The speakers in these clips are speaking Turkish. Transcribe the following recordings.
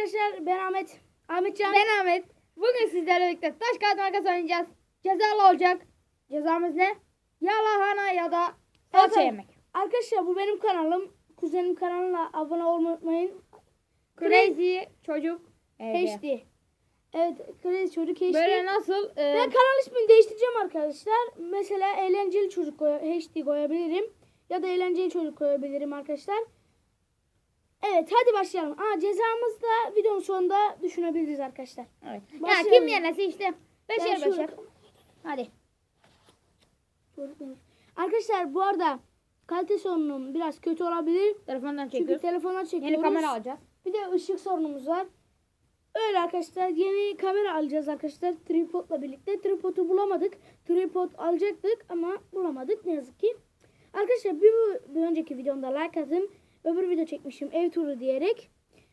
arkadaşlar ben Ahmet. Ahmetcan. Ben Ahmet. Bugün sizlerle birlikte taş kağıt makas oynayacağız. Cezalı olacak. Cezamız ne? Ya lahana ya da salça Evet, yemek. Arkadaşlar bu benim kanalım. Kuzenim kanalına abone olmayı unutmayın. Crazy çocuk. HD. Evet Crazy Çocuk HD. Böyle nasıl? e, Ben kanal ismini değiştireceğim arkadaşlar. Mesela eğlenceli çocuk HD koyabilirim. Ya da eğlenceli çocuk koyabilirim arkadaşlar. Evet hadi başlayalım. Aa, cezamızı da videonun sonunda düşünebiliriz arkadaşlar. evet. Ya Başlayalım. kim yenesi işte. Ben Beşer şöyle- beşer. Hadi. Arkadaşlar bu arada kalite sorunum biraz kötü olabilir. Telefondan Çünkü çekiyoruz. telefonlar çekiyoruz. Yeni kamera alacağız. Bir de ışık sorunumuz var. Öyle arkadaşlar yeni kamera alacağız arkadaşlar tripodla birlikte. Tripodu bulamadık. Tripod alacaktık ama bulamadık ne yazık ki. Arkadaşlar bir, bir önceki videomda like atın. Öbür video çekmişim ev turu diyerek.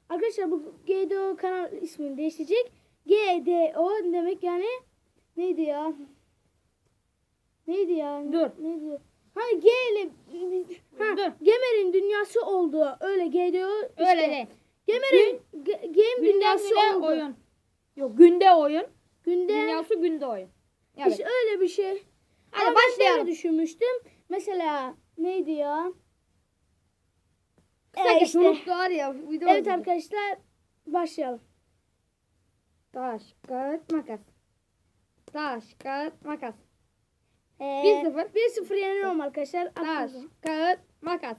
Arkadaşlar bu GDO kanal ismini değiştirecek. GDO demek yani neydi ya? Neydi ya? Dur. Neydi? Hani G ile ha, Dur. Gemer'in dünyası oldu. Öyle GDO işte. Öyle değil. Gemer'in ge- game dünyası bile oldu. oyun. Yok günde oyun. Günde Dünyası günde oyun. Evet. işte öyle bir şey. Hadi Ama ben başlayalım. böyle düşünmüştüm. Mesela neydi ya? Kısa Ee, işte. var ya. Video Evet oldu. arkadaşlar başlayalım. Taş, kağıt, makas. Taş, kağıt, makas. Ee, 1-0. 1-0 yeniyorum arkadaşlar. Taş, kağıt, makas.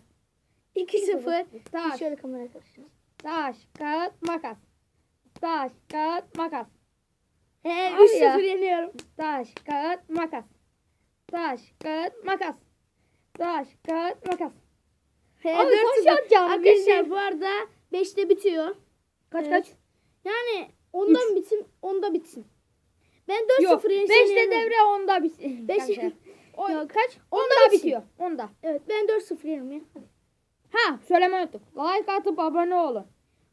2-0. Taş, Şöyle kamera karıştırın. taş, kağıt, makas. Taş, kağıt, makas. Ee, Abi 3-0 ya. yeniyorum. Taş, kağıt, makas. Taş, kağıt, makas. Taş, kağıt, makas. Abi 4-0. taş atacağım, Arkadaşlar bu arada 5'te bitiyor. Kaç Evet. kaç? Yani ondan bitsin, onda bitsin. Ben 4-0 Yok. yensem 5'te yeniyorum. devre 10'da bit. Beş-. O, Yok. kaç? Onda 10'da bitsin. bitiyor. 10'da. Evet ben 4-0 yeniyorum ya. Ha söylemeyi unuttuk. Like atıp abone olun.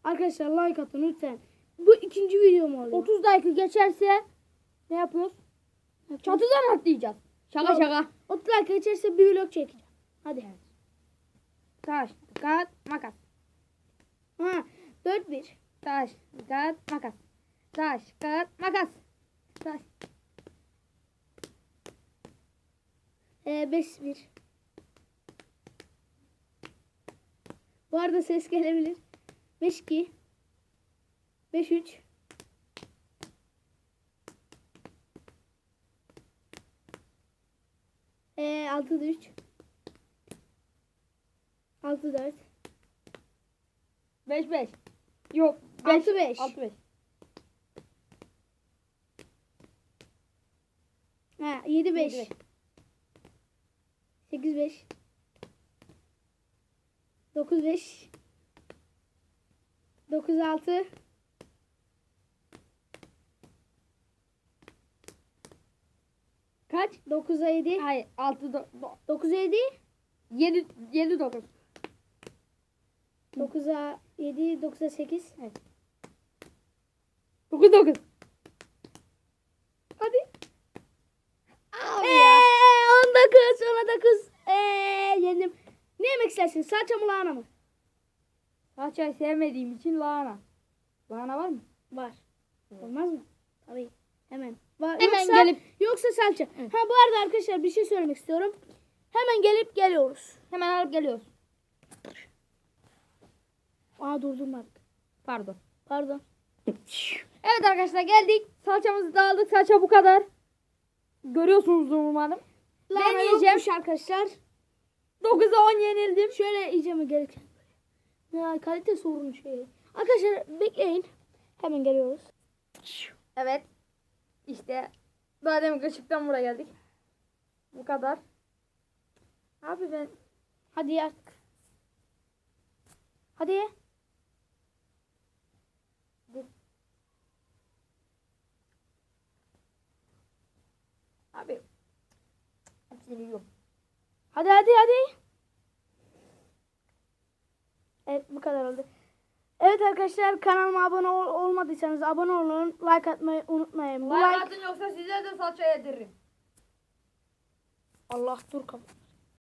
Arkadaşlar like atın lütfen. Bu ikinci videom oluyor. 30 dakika geçerse ne yapıyoruz? Çatıdan atlayacağız. Şaka Yok. şaka. 30 like geçerse bir vlog çekeceğim. Hadi. Taş, kağıt, makas. Ha 4-1. Taş, kağıt, makas. Taş, kağıt, makas. Taş. Ee, 5-1. Bu arada ses gelebilir. 5-2. 5-3. Ee, 6-3. 6-4. 5 5. Yok, 5 Altı beş. 6 5. Ha 7-5. 8-5. 9-5. 9-6. Kaç? 9'a 7. Hayır, 6 9'a 7. 7 7 9. 9'a 7. 9'a 8. 9 9. Hadi. Abi Eee ya. 19. Ona 9. Eee yendim. Ne yemek istersin? Salça mı lahana mı? Salçayı sevmediğim için lahana. Lahana var mı? Var. Olmaz mı? Tabii. Hemen. Var. Hemen yoksa, gelip- Yoksa salça. Ha bu arada arkadaşlar bir şey söylemek istiyorum. Hemen gelip geliyoruz. Hemen alıp geliyoruz. Aa durdum bak. Pardon. Pardon. Evet arkadaşlar geldik. Salçamızı da aldık. Salça bu kadar. Görüyorsunuzdur umarım. Lahana Ben yiyeceğim. yokmuş arkadaşlar. 9'a 10 yenildim. Şöyle yiyeceğim gereken. Ya kalite sorunu şey. Arkadaşlar bekleyin. Hemen geliyoruz. Evet. İşte daha demin ışıktan buraya geldik. Bu kadar. Abi ben Hadi ya. Hadi ye. Hepsini yiyorum. Hadi hadi hadi. Evet bu kadar oldu. Evet arkadaşlar kanalıma abone ol- olmadıysanız abone olun. Like atmayı unutmayın. Like like... atın yoksa size de salça yediririm. Allah dur kapat.